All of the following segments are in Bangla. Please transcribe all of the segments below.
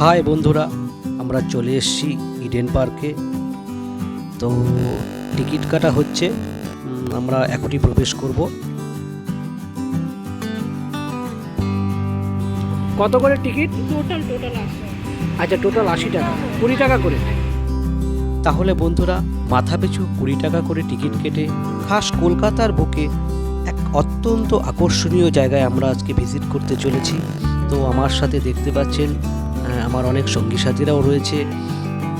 হাই বন্ধুরা আমরা চলে এসেছি ইডেন পার্কে তো টিকিট কাটা হচ্ছে আমরা এখনই প্রবেশ করব। কত করে টিকিট? টোটাল টোটাল আচ্ছা টোটাল আশি টাকা। কুড়ি টাকা করে। তাহলে বন্ধুরা মাথা পিছু কুড়ি টাকা করে টিকিট কেটে খাস কলকাতার বুকে এক অত্যন্ত আকর্ষণীয় জায়গায় আমরা আজকে ভিজিট করতে চলেছি। তো আমার সাথে দেখতে পাচ্ছেন আমার অনেক সঙ্গী সাথীরাও রয়েছে।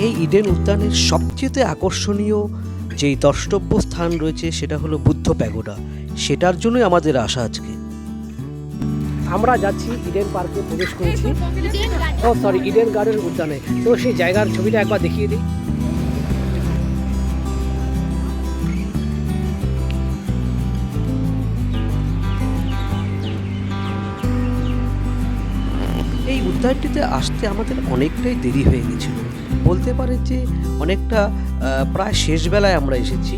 এই ইডেন উদ্যানের সবচেয়ে আকর্ষণীয় যেই দ্রষ্টব্য স্থান রয়েছে সেটা হলো বুদ্ধ প্যাগোডা। সেটার জন্যই আমাদের আশা আজকে। আমরা যাচ্ছি ইডেন পার্কে প্রবেশ করেছি। ও সরি ইডেন গার্ডেন উদ্যানে। তো সেই জায়গার ছবিটা একবার দেখিয়ে দিই। উদ্যানটিতে আসতে আমাদের অনেকটাই দেরি হয়ে গেছিল। বলতে পারে যে অনেকটা প্রায় শেষ বেলায় আমরা এসেছি।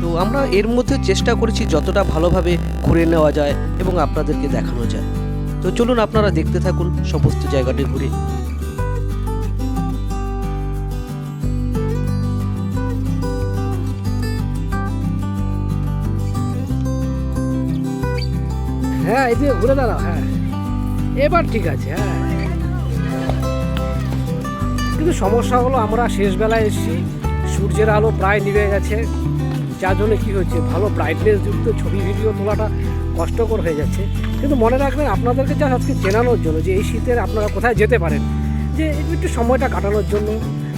তো আমরা এর মধ্যে চেষ্টা করেছি যতটা ভালোভাবে ঘুরে নেওয়া যায় এবং আপনাদেরকে দেখানো যায়। তো চলুন আপনারা দেখতে থাকুন সমস্ত জায়গাটি ঘুরে। হ্যাঁ এই দিয়ে ঘুরে দাঁড়াও হ্যাঁ। এবার ঠিক আছে হ্যাঁ। কিন্তু সমস্যা হলো আমরা শেষ বেলায় এসেছি, সূর্যের আলো প্রায় নিভে গেছে, যার জন্য কী হচ্ছে, ভালো ব্রাইটনেস যুক্ত ছবি ভিডিও তোলাটা কষ্টকর হয়ে যাচ্ছে। কিন্তু মনে রাখবেন, আপনাদেরকে যা আজকে চেনানোর জন্য যে এই শীতের আপনারা কোথায় যেতে পারেন, যে একটু সময়টা কাটানোর জন্য,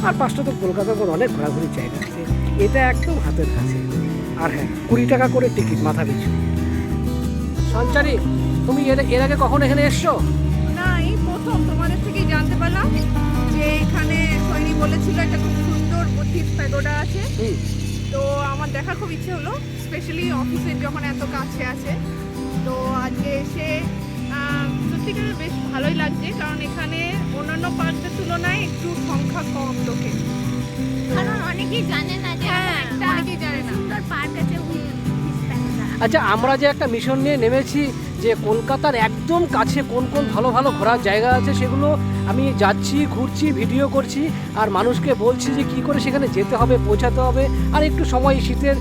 আর পাঁচটা তো কলকাতার মধ্যে অনেক ঘোরাঘুরির জায়গা আছে, এটা একদম হাতের কাছে। আর হ্যাঁ কুড়ি টাকা করে টিকিট, মাথা পিছু। সঞ্চারী, তুমি এর আগে কখন এখানে এসছো? বলেছিল একটা খুব সুন্দর বুদ্ধিস্ট প্যাগোডা আছে। তো আমার দেখার খুব ইচ্ছে হলো স্পেশালি অফিসের যখন এত কাছে আছে। তো আজকে এসে আহ, সত্যিকারের বেশ ভালোই লাগছে কারণ এখানে অন্যান্য পার্কের তুলনায় একটু সংখ্যা কম লোকে কারণ অনেকেই জানে না যে হ্যাঁ, অনেকেই জানে না। সুন্দর পার্ক আছে আচ্ছা আমরা যে একটা মিশন নিয়ে নেমেছি যে কলকাতার একদম কাছে কোন কোন ভালো ভালো ঘোরার জায়গা আছে সেগুলো আমি যাচ্ছি, ঘুরছি, ভিডিও করছি আর মানুষকে বলছি যে কি করে সেখানে যেতে হবে, পৌঁছাতে হবে আর একটু সময় শীতের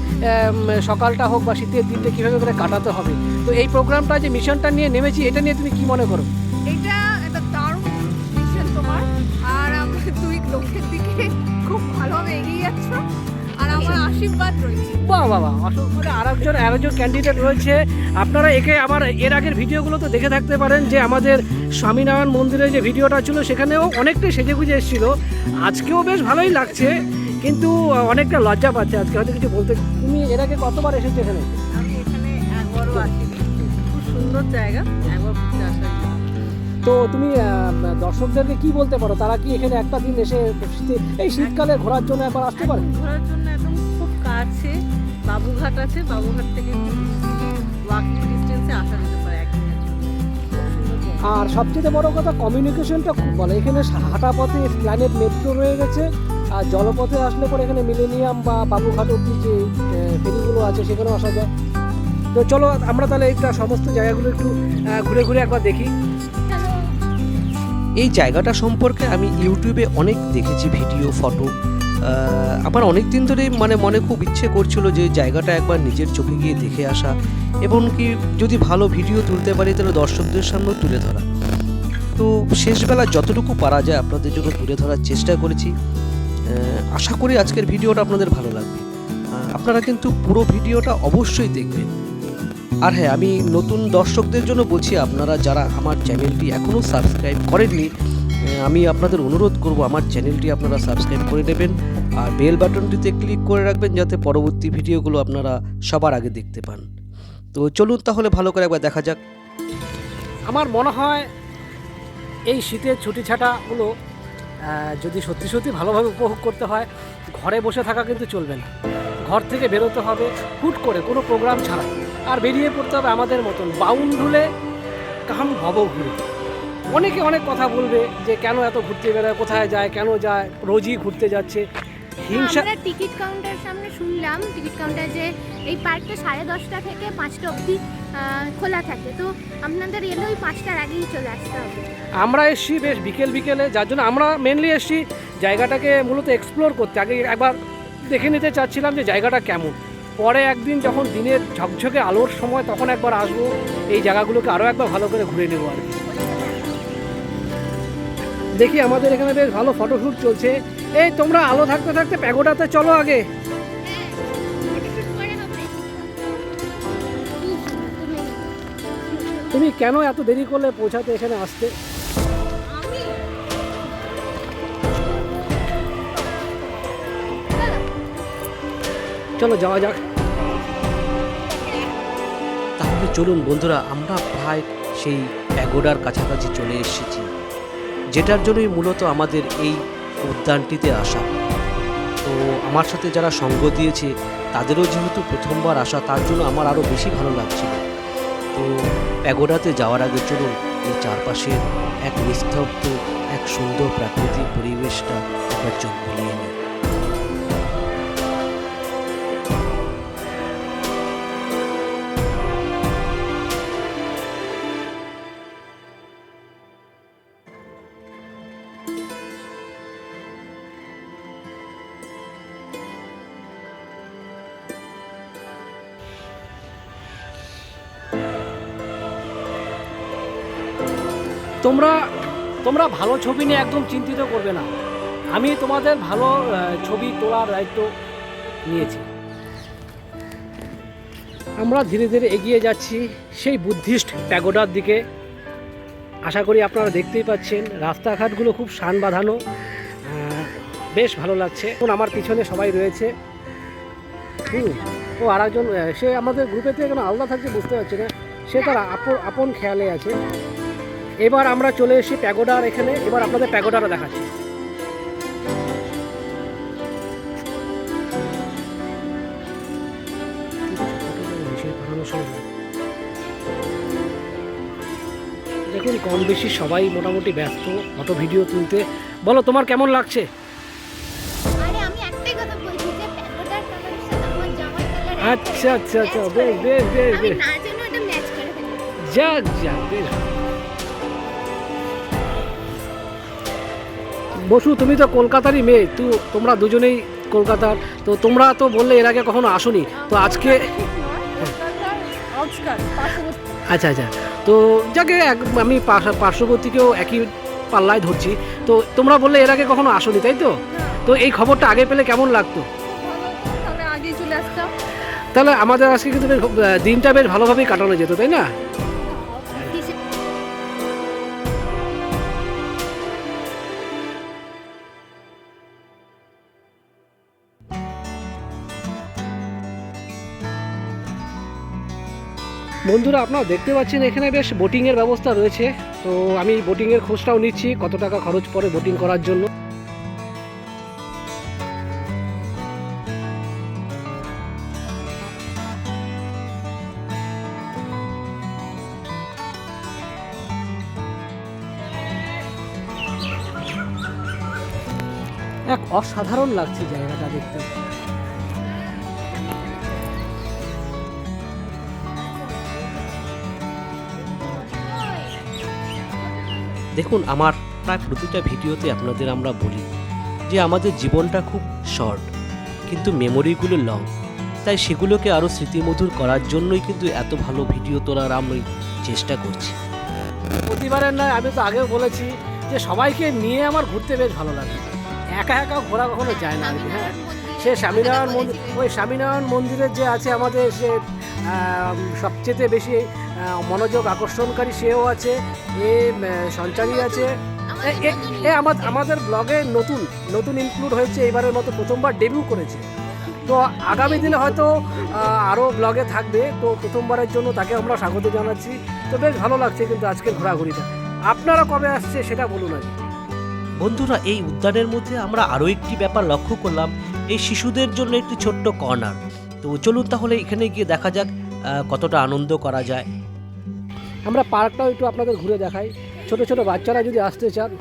সকালটা হোক বা শীতের দিনটা কীভাবে করে কাটাতে হবে। তো এই প্রোগ্রামটা যে মিশনটা নিয়ে নেমেছি, এটা নিয়ে তুমি কি মনে করো? রয়েছে বাহ বাবা অশোক করে আরেকজন ক্যান্ডিডেট রয়েছে। আপনারা একে আমার এর আগের ভিডিওগুলো তো দেখে থাকতে পারেন যে আমাদের স্বামীনারায়ণ মন্দিরে যে ভিডিওটা ছিল সেখানেও অনেকটাই সেজে গুজে এসেছিল। আজকেও বেশ ভালোই লাগছে কিন্তু অনেকটা লজ্জা পাচ্ছে আজকে। হয়তো কিছু বলতে তুমি এর আগে কতবার এসেছ এখানে? আমি এখানে একবারও আসিনি। খুব সুন্দর জায়গা একবার। তো তুমি দর্শকদেরকে কি বলতে পারো? তারা কি এখানে একটা দিন এসে এই শীতকালে ঘোরার জন্য একবার আসতে পারে? ঘোরার জন্য কাছে বাবুঘাট আছে বাবুঘাট থেকে ওয়াকিং ডিস্টেন্সে আসা যেতে পারে। আর সবচেয়ে বড় কথা কমিউনিকেশনটা খুব ভালো। এখানে হাঁটা পথে প্ল্যানেট মেট্রো রয়ে গেছে আর জলপথে আসলে পরে এখানে মিলেনিয়াম বা বাবুঘাট অব্দি যে ফেরিগুলো আছে সেখানেও আসা যায়। তো চলো আমরা তাহলে একটা সমস্ত জায়গাগুলো একটু ঘুরে ঘুরে একবার দেখি। এই জায়গাটা সম্পর্কে আমি ইউটিউবে অনেক দেখেছি ভিডিও ফটো। আমার অনেক দিন ধরে মানে মনে খুব ইচ্ছে করছিল যে জায়গাটা একবার নিজের চোখে গিয়ে দেখে আসা এবং কি যদি ভালো ভিডিও তুলতে পারি তাহলে দর্শকদের সামনেও তুলে ধরা। তো শেষবেলা যতটুকু পারা যায় আপনাদের জন্য তুলে ধরার চেষ্টা করেছি। আশা করি আজকের ভিডিওটা আপনাদের ভালো লাগবে। আপনারা কিন্তু পুরো ভিডিওটা অবশ্যই দেখবেন। আর হ্যাঁ আমি নতুন দর্শকদের জন্য বলছি, আপনারা যারা আমার চ্যানেলটি এখনও সাবস্ক্রাইব করেননি আমি আপনাদের অনুরোধ করব, আমার চ্যানেলটি আপনারা সাবস্ক্রাইব করে নেবেন আর বেল বাটনটিতে ক্লিক করে রাখবেন যাতে পরবর্তী ভিডিওগুলো আপনারা সবার আগে দেখতে পান। তো চলুন তাহলে ভালো করে একবার দেখা যাক। আমার মনে হয় এই শীতের ছুটি ছাটাগুলো যদি সত্যি সত্যি ভালোভাবে উপভোগ করতে হয়, ঘরে বসে থাকা কিন্তু চলবে না। ঘর থেকে বেরোতে হবে, হুট করে, কোনো প্রোগ্রাম ছাড়া। আর বেরিয়ে পড়তে হবে আমাদের মতন বাউন ভুলে কাম ভব ঘুরে অনেকে অনেক কথা বলবে যে কেন এত ঘুরতে বেরোয় কোথায় যায় কেন যায় রোজই ঘুরতে যাচ্ছে। হিংসা আমরা টিকিট কাউন্টার সামনে শুনলাম টিকিট কাউন্টার যে এই পার্কটা সাড়ে দশটা থেকে পাঁচটা অবধি খোলা থাকে। তো আপনাদের এলে ওই পাঁচটার আগেই চলে আসতে হবে। আমরা এসছি বেশ বিকেল বিকেলে যার জন্য আমরা মেনলি এসছি জায়গাটাকে মূলত এক্সপ্লোর করতে। আগে একবার দেখে নিতে চাচ্ছিলাম যে জায়গাটা কেমন। পরে একদিন যখন দিনের ঝকঝকে আলোর সময় তখন একবার আসব এই জায়গাগুলোকে আরও একবার ভালো করে ঘুরে নেব আর কি। দেখি আমাদের এখানে বেশ ভালো ফটোশ্যুট চলছে। এই, তোমরা আলো থাকতে থাকতে প্যাগোডাতে চলো আগে। তুমি কেন এত দেরি করলে পৌঁছাতে এখানে আসতে? চলো যাওয়া যাক। তাহলে চলুন বন্ধুরা, আমরা প্রায় সেই প্যাগোডার কাছাকাছি চলে এসেছি। যেটার জন্যই মূলত আমাদের এই উদ্যানটিতে আসা। তো আমার সাথে যারা সঙ্গ দিয়েছে, তাদেরও যেহেতু প্রথমবার আসা, তার জন্য আমার আরও বেশি ভালো লাগছিল। তো প্যাগোডাতে যাওয়ার আগে চলুন, এই চারপাশের এক নিস্তব্ধ, এক সুন্দর প্রাকৃতিক পরিবেশটা একবার চোখ বুলিয়ে নিই। তোমরা তোমরা ভালো ছবি নিয়ে একদম চিন্তিত করবে না। আমি তোমাদের ভালো ছবি তোলার দায়িত্ব নিয়েছি। আমরা ধীরে ধীরে এগিয়ে যাচ্ছি সেই বুদ্ধিস্ট প্যাগোডার দিকে। আশা করি আপনারা দেখতেই পাচ্ছেন, রাস্তাঘাটগুলো খুব শান বাঁধানো বেশ ভালো লাগছে। এখন আমার পিছনে সবাই রয়েছে। হুম, ও আর একজন সে আমাদের গ্রুপেতে কেন আলাদা থাকছে বুঝতে পারছি না। সে তার আপন আপন খেয়ালে আছে। এবার আমরা চলে এসেছি প্যাগোডার এখানে এবার আপনাদের প্যাগোডাটা দেখাচ্ছি। দেখুন কম বেশি সবাই মোটামুটি ব্যস্ত ফটো ভিডিও তুলতে। বলো তোমার কেমন লাগছে? আচ্ছা আচ্ছা আচ্ছা বেশ বেশ বেশ বেশ। যাক যাক বেশ। বসু তুমি তো কলকাতারই মেয়ে তো তোমরা দুজনেই কলকাতার। তো তোমরা তো বললে এর আগে কখনো আসোনি তো আজকে আচ্ছা আচ্ছা। তো যাকে আমি পার্শ্ববর্তীকেও একই পাল্লায় ধরছি তো তোমরা বললে এর আগে কখনো আসোনি তাই তো? তো এই খবরটা আগে পেলে কেমন লাগতো? তাহলে আমাদের আজকে কিন্তু দিনটা বেশ ভালোভাবেই কাটানো যেত তাই না? বন্ধুরা, আপনারা দেখতে পাচ্ছেন এখানে বেশ বোটিংয়ের ব্যবস্থা রয়েছে। তো আমি বোটিংয়ের খোঁজটাও নিচ্ছি, কত টাকা খরচ পড়ে বোটিং করার জন্য। এক অসাধারণ লাগছে জায়গাটা দেখতে। দেখুন আমার প্রায় প্রতিটা ভিডিওতে আপনাদের আমরা বলি যে আমাদের জীবনটা খুব শর্ট কিন্তু মেমোরিগুলো লং তাই সেগুলোকে আরও স্মৃতিমধুর করার জন্যই কিন্তু এত ভালো ভিডিও তোলার আমি চেষ্টা করছি। প্রতিবারের নয় আমি তো আগেও বলেছি যে সবাইকে নিয়ে আমার ঘুরতে বেশ ভালো লাগে। একা একা ঘোরা কখনো যায় না হ্যাঁ। সে স্বামীনারায়ণ মন্দির ওই স্বামীনারায়ণ মন্দিরের যে আছে আমাদের সে সবচেয়ে বেশি মনোযোগ আকর্ষণকারী সেও আছে এ সঞ্চারী আছে। এ- এ আমাদের ব্লগে নতুন নতুন ইনক্লুড হয়েছে এবারের মতো প্রথমবার ডেবিউ করেছে। তো আগামী দিনে হয়তো আরও ব্লগে থাকবে তো প্রথমবারের জন্য তাকে আমরা স্বাগত জানাচ্ছি। তো বেশ ভালো লাগছে কিন্তু আজকের ঘোরাঘুরিটা। আপনারা কবে আসছে সেটা বলুন আর বন্ধুরা এই উদ্যানের মধ্যে আমরা আরও একটি ব্যাপার লক্ষ্য করলাম এই শিশুদের জন্য একটি ছোট্ট কর্নার। তো চলুন তাহলে এখানে গিয়ে দেখা যাক কতটা আনন্দ করা যায়। আমরা পার্কটাও একটু আপনাদের ঘুরে দেখাই। ছোট ছোট বাচ্চারা যদি আসতে চান।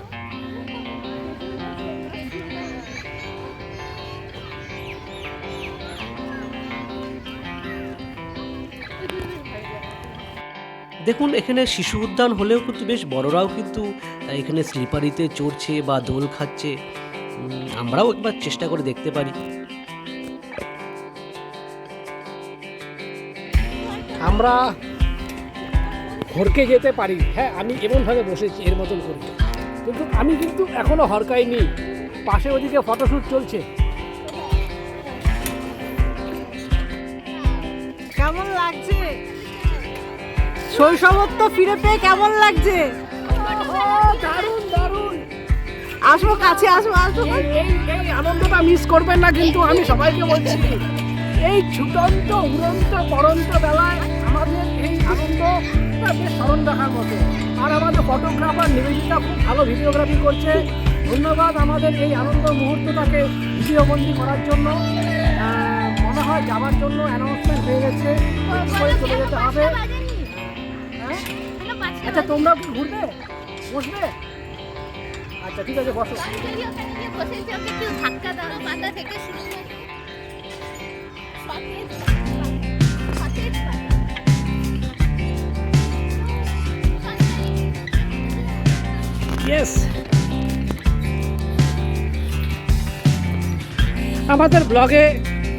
দেখুন এখানে শিশু উদ্যান হলেও কিন্তু বেশ বড়রাও কিন্তু এখানে স্লিপারিতে চড়ছে বা দোল খাচ্ছে। আমরাও একবার চেষ্টা করে দেখতে পারি। আমরা হরকে যেতে পারি। হ্যাঁ আমি এমনভাবে বসেছি এর মতন করে। কিন্তু আমি কিন্তু এখনও হরকাইনি। পাশে ওদিকে ফটোশ্যুট চলছে। কেমন লাগছে? শৈশবত্ব ফিরে পেয়ে কেমন লাগছে? দারুণ দারুণ। আসব কাছে আসব আসব। এই আনন্দটা মিস করবেন না কিন্তু আমি সবাইকে বলছি এই ছুটন্ত উড়ন্ত পড়ন্ত বেলায় আমাদের এই আনন্দটা বেশ স্মরণ রাখার মতো। আর আমাদের ফটোগ্রাফার নিবেদিতা খুব ভালো ভিডিওগ্রাফি করছে। ধন্যবাদ আমাদের এই আনন্দ মুহূর্তটাকে ভিডিওবন্দি করার জন্য। মনে হয় যাওয়ার জন্য অ্যানাউন্সমেন্ট হয়ে গেছে। করে চলে যেতে হবে। হ্যাঁ? আচ্ছা তোমরা কি ঘুরবে? বসবে? আচ্ছা ঠিক আছে বসো। ধাক্কা দাও পাতা থেকে শুরু করে সতেজ পাতা, সতেজ পাতা। ইয়েস আমাদের ব্লগে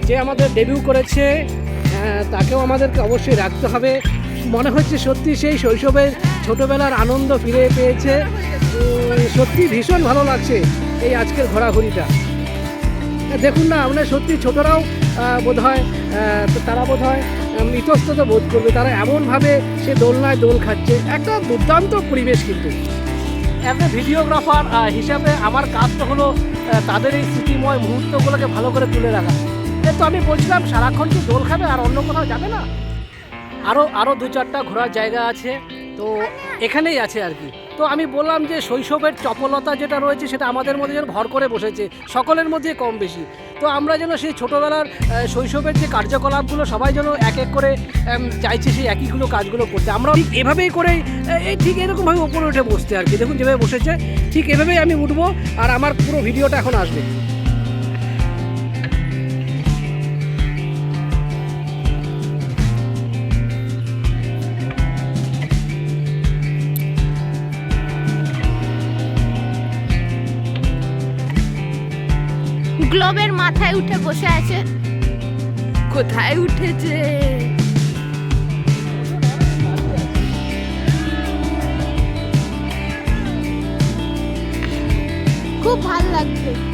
যে আমাদের ডেবিউ করেছে তাকেও আমাদেরকে অবশ্যই রাখতে হবে। মনে হচ্ছে সত্যি সেই শৈশবের ছোটবেলার আনন্দ ফিরে পেয়েছে। সত্যি ভীষণ ভালো লাগছে এই আজকের ঘোরাঘুরিটা। দেখুন না আমরা সত্যি ছোটরাও বোধ হয় তারা বোধ হয় ইতস্তত বোধ করবে। তারা এমনভাবে সে দোলনায় দোল খাচ্ছে একটা দুর্দান্ত পরিবেশ কিন্তু। একটা ভিডিওগ্রাফার হিসাবে আমার কাজটা হলো তাদের এই স্মৃতিময় মুহূর্তগুলোকে ভালো করে তুলে রাখা। এ তো আমি বলছিলাম সারাক্ষণ কি দোল খাবে আর অন্য কোথাও যাবে না? আরও আরও দু চারটা ঘোরার জায়গা আছে তো এখানেই আছে আর কি। তো আমি বললাম যে শৈশবের চপলতা যেটা রয়েছে সেটা আমাদের মধ্যে যেন ভর করে বসেছে, সকলের মধ্যে কম বেশি। তো আমরা যেন সেই ছোটোবেলার শৈশবের যে কার্যকলাপগুলো সবাই যেন এক এক করে চাইছি সেই একইগুলো কাজগুলো করতে। আমরা ঠিক এভাবেই করে এই ঠিক এরকমভাবে ওপরে উঠে বসতে আর কি। দেখুন যেভাবে বসেছে, ঠিক এভাবেই আমি উঠবো আর আমার পুরো ভিডিওটা এখন আসবে। গ্লোবের মাথায় উঠে বসে আছে। কোথায় উঠেছে? খুব ভালো লাগছে।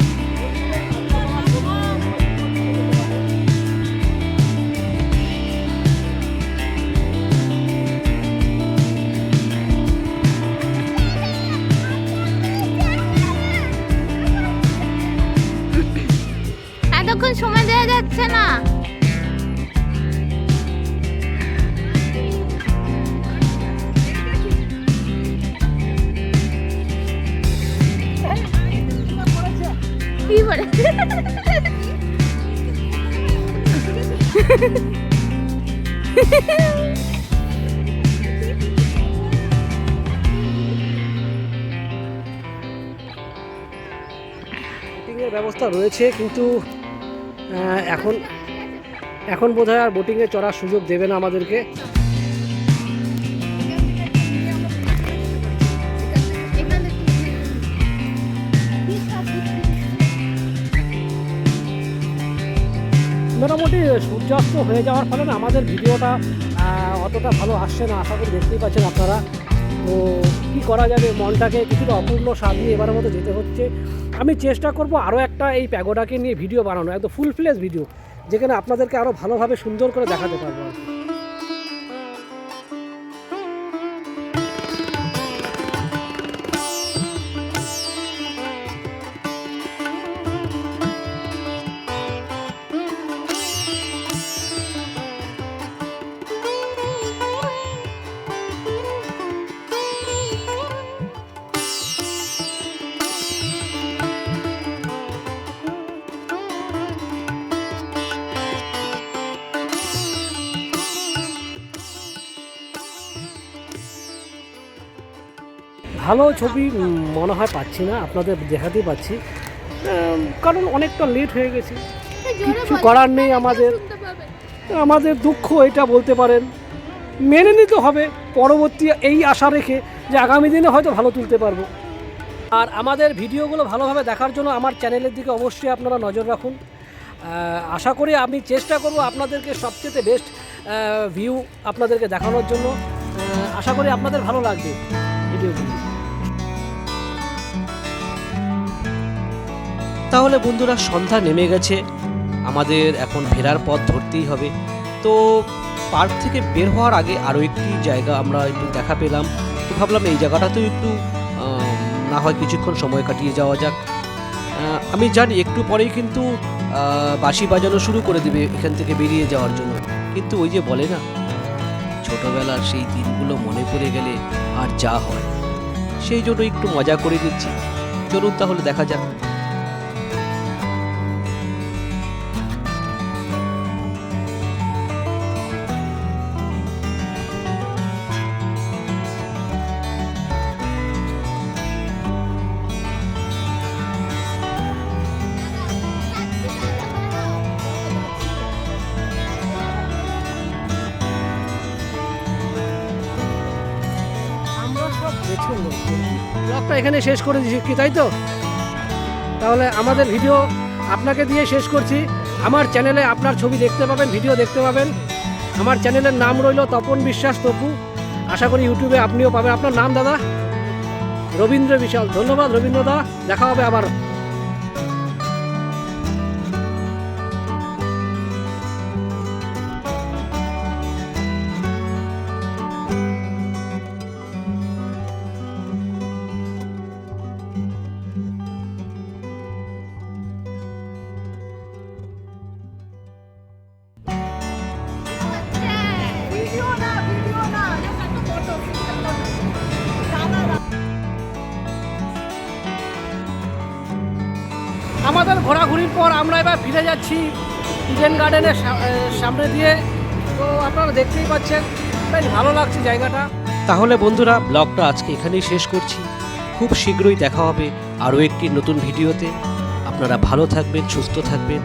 দেওয়া না। ব্যবস্থা রয়েছে কিন্তু এখন এখন বোধহয় আর বোটিংয়ে চড়ার সুযোগ দেবে না আমাদেরকে। মোটামুটি সূর্যাস্ত হয়ে যাওয়ার ফলে না আমাদের ভিডিওটা অতটা ভালো আসছে না, আশা করি দেখতেই পাচ্ছেন আপনারা। তো কী করা যাবে, মনটাকে কিছুটা অপূর্ণ স্বাদ নিয়ে এবারের মতো যেতে হচ্ছে। আমি চেষ্টা করব আরও একটা এই প্যাগোডাকে নিয়ে ভিডিও বানানো একদম ফুল ফ্লেজ ভিডিও যেখানে আপনাদেরকে আরও ভালোভাবে সুন্দর করে দেখাতে পারব আর কি। ভালো ছবি মনে হয় পাচ্ছি না আপনাদের দেখাতেই পাচ্ছি। কারণ অনেকটা লেট হয়ে গেছে। কিচ্ছু করার নেই আমাদের। আমাদের দুঃখ এটা বলতে পারেন। মেনে নিতে হবে পরবর্তী এই আশা রেখে যে আগামী দিনে হয়তো ভালো তুলতে পারব। আর আমাদের ভিডিওগুলো ভালোভাবে দেখার জন্য আমার চ্যানেলের দিকে অবশ্যই আপনারা নজর রাখুন। আশা করি আমি চেষ্টা করব আপনাদেরকে সবচেয়ে বেস্ট ভিউ আপনাদেরকে দেখানোর জন্য। আশা করি আপনাদের ভালো লাগবে ভিডিওগুলো। তাহলে বন্ধুরা সন্ধ্যা নেমে গেছে। আমাদের এখন ফেরার পথ ধরতেই হবে। তো পার্ক থেকে বের হওয়ার আগে আরও একটি জায়গা আমরা একটু দেখা পেলাম। তো ভাবলাম এই জায়গাটাতেও একটু না হয় কিছুক্ষণ সময় কাটিয়ে যাওয়া যাক। আমি জানি একটু পরেই কিন্তু বাঁশি বাজানো শুরু করে দেবে এখান থেকে বেরিয়ে যাওয়ার জন্য। কিন্তু ওই যে বলে না, ছোটোবেলার সেই দিনগুলো মনে পড়ে গেলে আর যা হয়। সেই জন্য একটু মজা করে দিচ্ছি চলুন তাহলে দেখা যাক। এখানে শেষ করে দিচ্ছি কি তাই তো? তাহলে আমাদের ভিডিও আপনাকে দিয়ে শেষ করছি। আমার চ্যানেলে আপনার ছবি দেখতে পাবেন, ভিডিও দেখতে পাবেন। আমার চ্যানেলের নাম রইল তপন বিশ্বাস তপু। আশা করি ইউটিউবে আপনিও পাবেন। আপনার নাম দাদা? রবীন্দ্র বিশাল। ধন্যবাদ রবীন্দ্রদা দেখা হবে আবার। আমাদের ঘোরাঘুরির পর আমরা এবার ফিরে যাচ্ছি ইডেন গার্ডেনের সামনে দিয়ে। তো আপনারা দেখতেই পাচ্ছেন, বেশ ভালো লাগছে জায়গাটা। তাহলে বন্ধুরা, ব্লগটা আজকে এখানেই শেষ করছি। খুব শীঘ্রই দেখা হবে আরও একটি নতুন ভিডিওতে। আপনারা ভালো থাকবেন, সুস্থ থাকবেন।